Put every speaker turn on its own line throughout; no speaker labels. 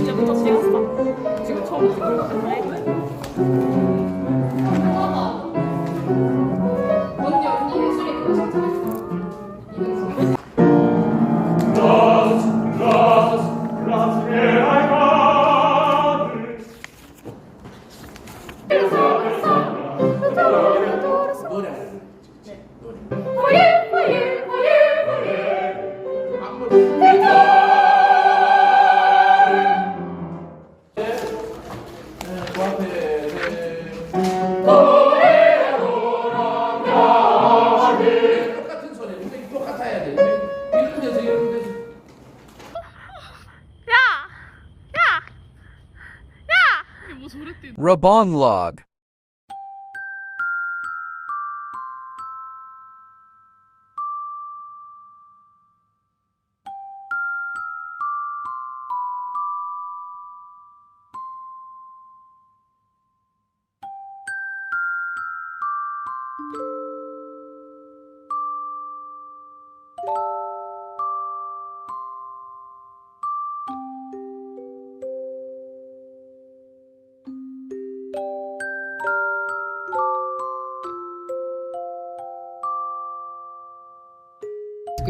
이제부터 찍었어. 지금 처음 찍은
언니
Rabon log.
thank you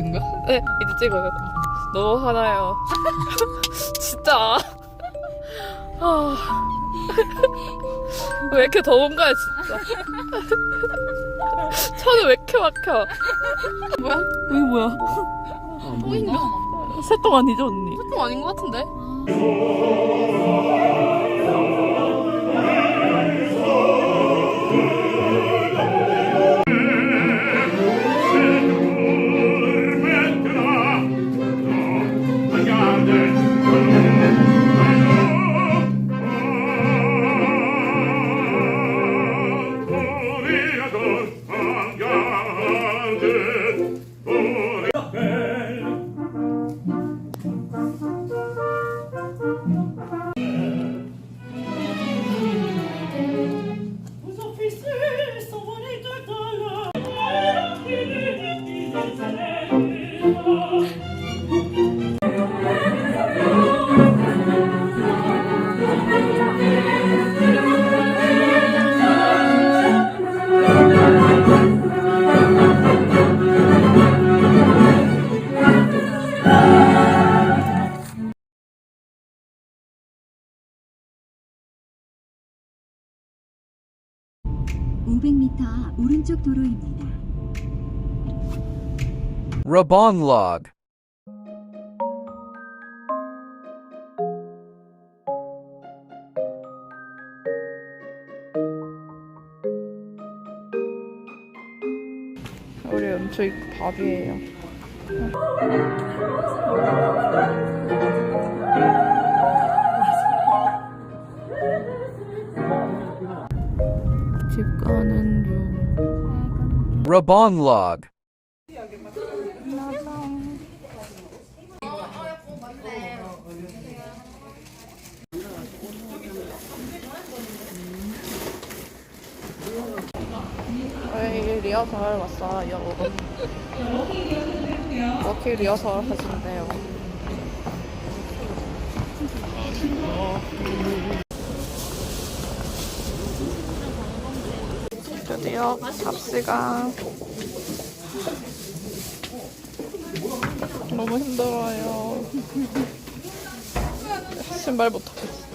찍은가? 네, 이제 찍어요. 너무 화나요. 진짜. 아. 왜 이렇게 더운가요, 진짜. 차는 왜 이렇게 막혀? 뭐야? 이게 뭐야? 똥인가? 새똥 아니죠, 언니? 새똥 아닌 것 같은데?
(500m) 오른쪽 도로입니다.
Rabon log.
우리 밥이에요. 집 가는 중.
Rabon log.
저희 리허설 왔어요. 워킹 리허설 하신대요. 드디어 잡시간. 너무 힘들어요. 신발 못 하겠어.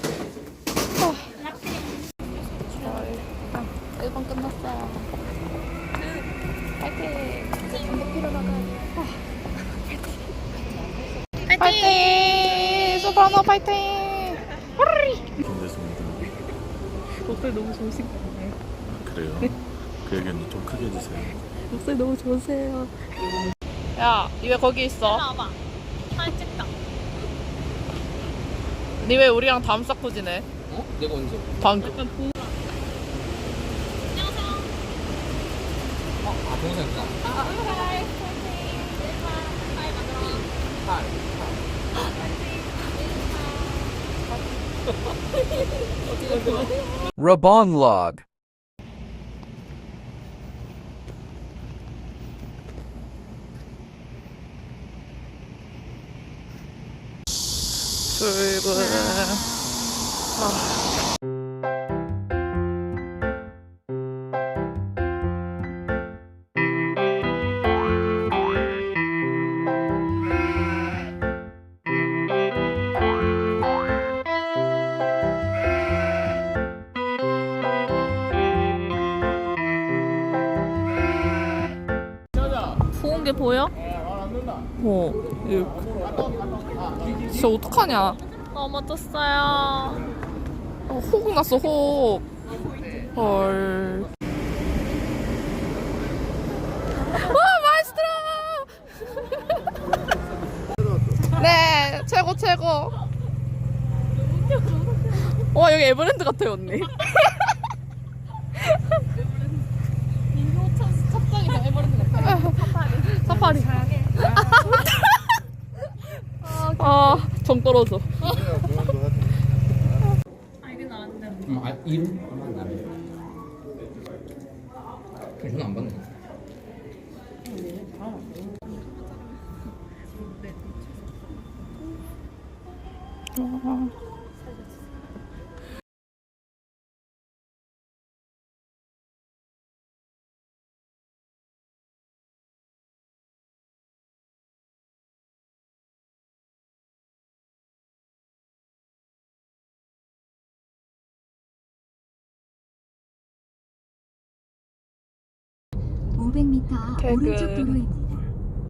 저희 아, 1번 끝났어요. 파이팅! 이제 담배 피러 나가요. 파이팅! 소프라노 파이팅! 목소리 너무 좋으신 것 같네요.
그래요? 그 얘기는 좀 크게 해주세요.
목소리 너무 좋으세요. 야, 니 왜 거기 있어?
봐봐. 사진 찍다.
니왜 우리랑 다음 쌓고 지내?
어? 내가 언제
방금.
아 동생이다
Rabon log.
출근. 게 보여? 어, 이렇게. 진짜 어떡하냐.
넘어졌어요.
어, 호흡 났어, 호흡. 헐. 와, 마이스트로! 네, 최고, 최고. 와, 여기 에버랜드 같아요, 언니. 정 떨어져.
음, 아, 이름? 안 나네.
그럼 전안
받네. 와.
500m 오른쪽 도로입니다.